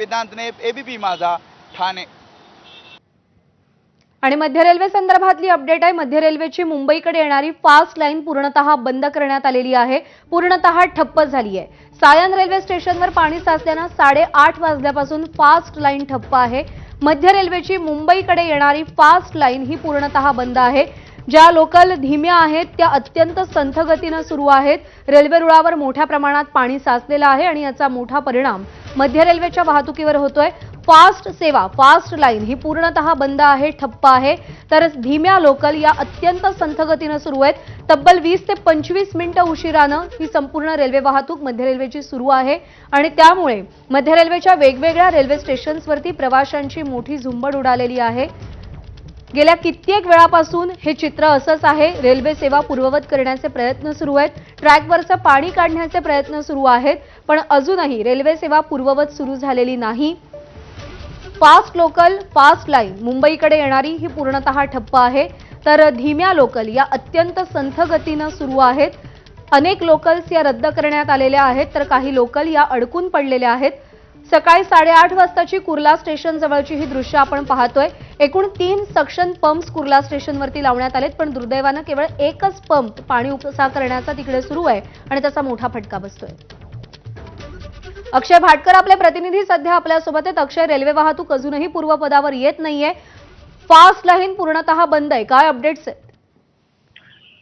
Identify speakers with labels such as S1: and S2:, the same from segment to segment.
S1: वेदांतने ABP माझा ठाणे.
S2: आणि मध्य रेल्वे संदर्भातली अपडेट आहे. मध्य रेल्वेची मुंबईकडे येणारी फास्ट लाईन पूर्णतः बंद करण्यात आलेली आहे. पूर्णतः ठप्प झाली आहे. सायन रेल्वे स्टेशनवर पाणी साचल्यानं साडेआठ वाजल्यापासून फास्ट लाईन ठप्प आहे. मध्य रेल्वेची मुंबईकडे येणारी फास्ट लाईन ही पूर्णतः बंद आहे. ज्या लोकल धीम्या आहेत त्या अत्यंत संथगतीनं सुरू आहेत. रेल्वे रुळावर मोठ्या प्रमाणात पाणी साचलेलं आहे आणि याचा मोठा परिणाम मध्य रेल्वेच्या वाहतुकीवर होतोय फास्ट सेवा फास्ट लाईन. ही पूर्णतः बंद आहे ठप्प आहे. तर धीम्या लोकल या अत्यंत संथगतीनं सुरू आहेत. तब्बल वीस ते पंचवीस मिनिटं उशिरानं ही संपूर्ण रेल्वे वाहतूक मध्य रेल्वेची सुरू आहे. आणि त्यामुळे मध्य रेल्वेच्या वेगवेगळ्या रेल्वे स्टेशन्सवरती प्रवाशांची मोठी झुंबड उडालेली आहे. गेल्या कित्येक वेळापासून हे चित्र असंच आहे. रेल्वे सेवा पूर्ववत करण्याचे प्रयत्न सुरू आहेत. ट्रॅकवरचं पाणी काढण्याचे प्रयत्न सुरू आहेत. पण अजूनही रेल्वे सेवा पूर्ववत सुरू झालेली नाही. फास्ट लोकल फास्ट लाईन मुंबईकडे येणारी ही पूर्णतः ठप्प आहे. तर धीम्या लोकल या अत्यंत संथ गतीनं सुरू आहेत. अनेक लोकल्स या रद्द करण्यात आलेल्या आहेत. तर काही लोकल या अडकून पडलेल्या आहेत. सकाळी साडेआठ वाजताची कुर्ला स्टेशन जवळची ही दृश्य आपण पाहतोय. एकूण तीन सक्शन पंप्स कुर्ला स्टेशनवरती लावण्यात आलेत पण दुर्दैवानं केवळ एकच पंप पाणी उपसा करण्याचा तिकडे सुरू आहे आणि त्याचा मोठा फटका बसतोय. अक्षय भाटकर आपले प्रतिनिधी सध्या आपल्यासोबत आहेत. अक्षय रेल्वे वाहतूक अजूनही पूर्वपदावर येत नाहीये. फास्ट लाईन पूर्णतः बंद आहे. काय अपडेट्स आहेत?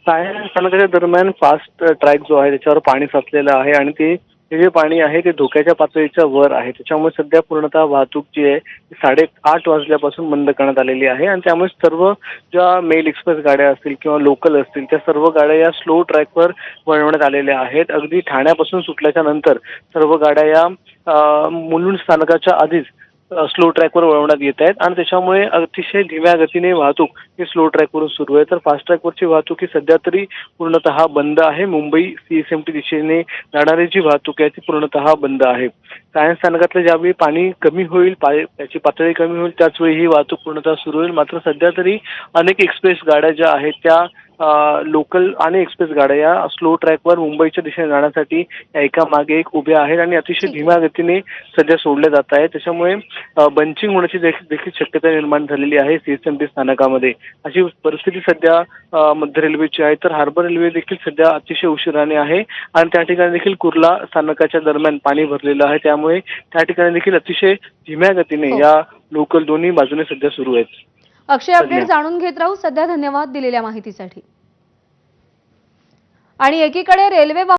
S3: काय दरम्यान फास्ट ट्रॅक जो आहे त्याच्यावर पाणी साचलेलं आहे आणि ते हे जे पाणी आहे ते धोक्याच्या पातळीच्या वर आहे. त्याच्यामुळे सध्या पूर्णतः वाहतूक जी आहे ती साडे आठ वाजल्यापासून बंद करण्यात आलेली आहे. आणि त्यामुळे सर्व ज्या मेल एक्सप्रेस गाड्या असतील किंवा लोकल असतील त्या सर्व गाड्या या स्लो ट्रॅकवर वळवण्यात आलेल्या आहेत. अगदी ठाण्यापासून सुटल्याच्या नंतर सर्व गाड्या या मुलुंड स्थानकाच्या आधीच स्लो ट्रॅकवर वळवण्यात येत आहेत. आणि त्याच्यामुळे अतिशय धीम्या गतीने वाहतूक ही स्लो ट्रॅकवरून सुरू आहे. तर फास्ट ट्रॅकवरची वाहतूक ही सध्या तरी पूर्णतः बंद आहे. Mumbai C S M T दिशेने जाणारी जी वाहतूक आहे ती पूर्णतः बंद आहे. सायन्स स्थानकातलं ज्यावेळी पाणी कमी होईल त्याची पातळी कमी होईल त्याचवेळी ही वाहतूक पूर्णतः सुरू होईल. मात्र सध्या तरी अनेक एक्सप्रेस गाड्या ज्या आहेत त्या लोकल आणि एक्सप्रेस गाड्या या स्लो ट्रॅकवर मुंबईच्या दिशेने जाण्यासाठी एका मागे एक उभ्या आहेत आणि अतिशय धीम्या गतीने सध्या सोडल्या जात आहेत. त्याच्यामुळे बंचिंग होण्याची देखील देखील शक्यता निर्माण झालेली आहे सी एस एम टी स्थानकामध्ये. अशी परिस्थिती सध्या मध्य रेल्वेची आहे. तर हार्बर रेल्वे देखील सध्या अतिशय उशिराने आहे आणि त्या ठिकाणी देखील कुर्ला स्थानकाच्या दरम्यान पाणी भरलेलं आहे. त्यामुळे त्या ठिकाणी देखील अतिशय धीम्या गतीने
S2: हो.
S3: या लोकल दोन्ही बाजूने सध्या सुरू आहेत.
S2: अक्षय अपडेट. जाणून घेत राहू. सध्या धन्यवाद दिलेल्या माहितीसाठी. आणि एकीकडे रेल्वे